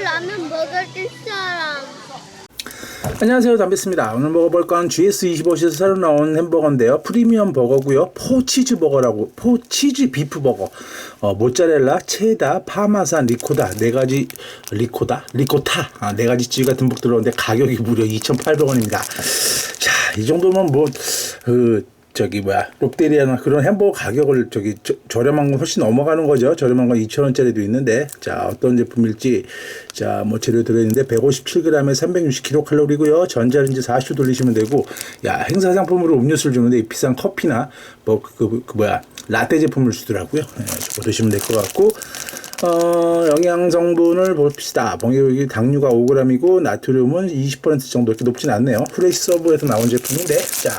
라면 먹을 사람. 안녕하세요. 담배스입니다. 오늘 먹어볼 건 GS25에서 새로 나온 햄버거인데요. 프리미엄 버거고요. 포치즈 버거라고 포치즈 비프 버거. 어, 모짜렐라, 체다, 파마산, 리코다. 네 가지 리코다? 리코타. 아, 네 가지 치즈 같은 복 들어오는데 가격이 무려 2,800원입니다. 자 이 정도면 뭐 그 저기 뭐야 롯데리아나 그런 햄버거 가격을 저기 저, 저렴한 건 훨씬 넘어가는 거죠. 저렴한 건 2,000원짜리도 있는데. 자 어떤 제품일지. 자 뭐 재료 들어있는데 157g에 360kcal고요. 전자레인지 40초 돌리시면 되고. 야 행사 상품으로 음료수를 주는데 이 비싼 커피나 뭐그 그, 그 뭐야 라떼 제품을 주더라고요. 네, 저거 드시면 될 것 같고. 어, 영양 성분을 봅시다. 봉해육이 당류가 5g이고 나트륨은 20% 정도 이렇게 높진 않네요. 프레시 서브에서 나온 제품인데. 자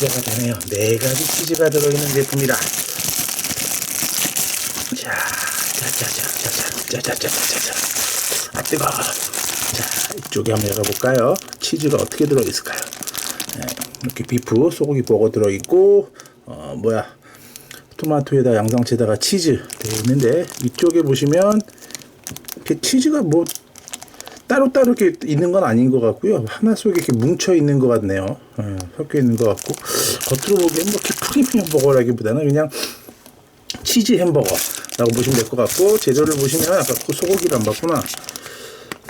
기대가 되네요. 네 가지 치즈가 들어있는 제품이라. 자, 짜자자자자자자자자자. 아 뜨거. 자, 이쪽에 한번 열어볼까요? 치즈가 어떻게 들어있을까요? 네, 이렇게 비프 소고기 버거 들어있고, 어 뭐야? 토마토에다 양상추에다가 치즈 되어 있는데 이쪽에 보시면 이렇게 치즈가 뭐 따로따로 이렇게 있는 건 아닌 것 같고요. 하나 속에 이렇게 뭉쳐 있는 것 같네요. 예, 섞여 있는 것 같고 겉으로 보기엔 뭐 이렇게 프리미엄 버거라기보다는 그냥 치즈 햄버거라고 보시면 될 것 같고 재료를 보시면 아까 그 소고기를 안 봤구나.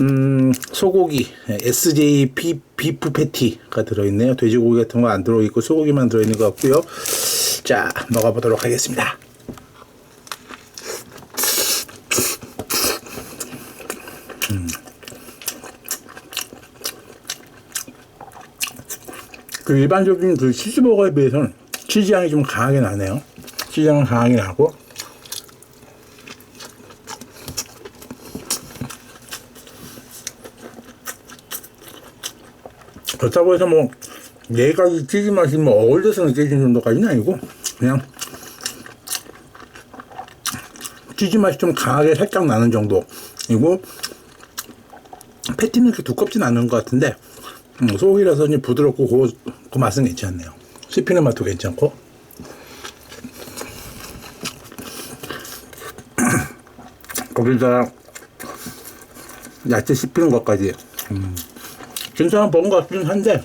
음, 소고기 예, SJ 비, 비프 패티가 들어있네요. 돼지고기 같은 거 안 들어있고 소고기만 들어있는 것 같고요. 자, 먹어보도록 하겠습니다. 그 일반적인 그 치즈버거에 비해서는 치즈 향이 좀 강하게 나네요. 치즈 향은 강하게 나고 그렇다고 해서 뭐네 가지 치즈 맛이 뭐 어울려서 느껴지는 정도까지는 아니고 그냥 치즈 맛이 좀 강하게 살짝 나는 정도이고 패티는 그렇게 두껍진 않은 것 같은데 음, 소고기라서 부드럽고 그, 그 맛은 괜찮네요. 씹히는 맛도 괜찮고. 거기다 야채 씹히는 것까지. 음. 괜찮은 버거 같긴 한데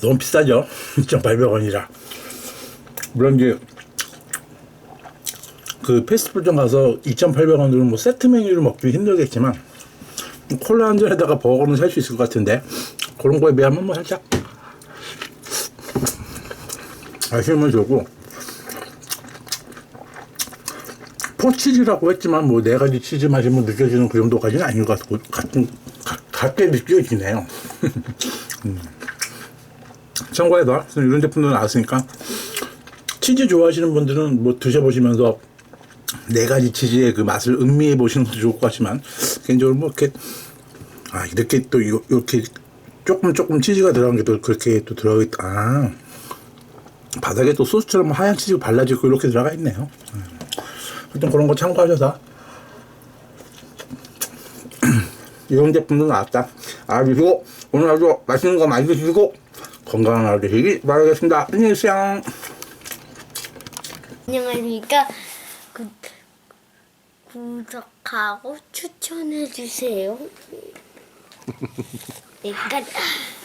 너무 비싸죠. 2,800원이라. 물론 이제 그 패스트푸드점 가서 2,800원으로 뭐 세트 메뉴를 먹기 힘들겠지만 콜라 한 잔에다가 버거는 살 수 있을 것 같은데 그런 거에 비하면 뭐 살짝 아쉬움을 주고 포치즈라고 했지만 뭐 네 가지 치즈 맛이 뭐 느껴지는 그 정도까지는 아닌 것 같고 같은 가, 같게 느껴지네요. 음. 참고해서 이런 제품도 나왔으니까 치즈 좋아하시는 분들은 뭐 드셔보시면서 네 가지 치즈의 그 맛을 음미해 보시는 것도 좋을 것 같지만 개인적으로 뭐 이렇게 아 이렇게 또 요- 이렇게 조금 조금 치즈가 들어간 게 또 그렇게 또 들어가 있다. 아, 바닥에 또 소스처럼 하얀 치즈가 발라지고 이렇게 들어가 있네요. 음. 하여튼 그런 거 참고하셔서 이런 제품도 나왔다. 아 그리고 오늘 아주 맛있는 거 많이 드시고 건강한 하루 되시기 바라겠습니다. 안녕히 계세요. 안녕하십니까. 구, 구독하고 추천해 주세요. 내가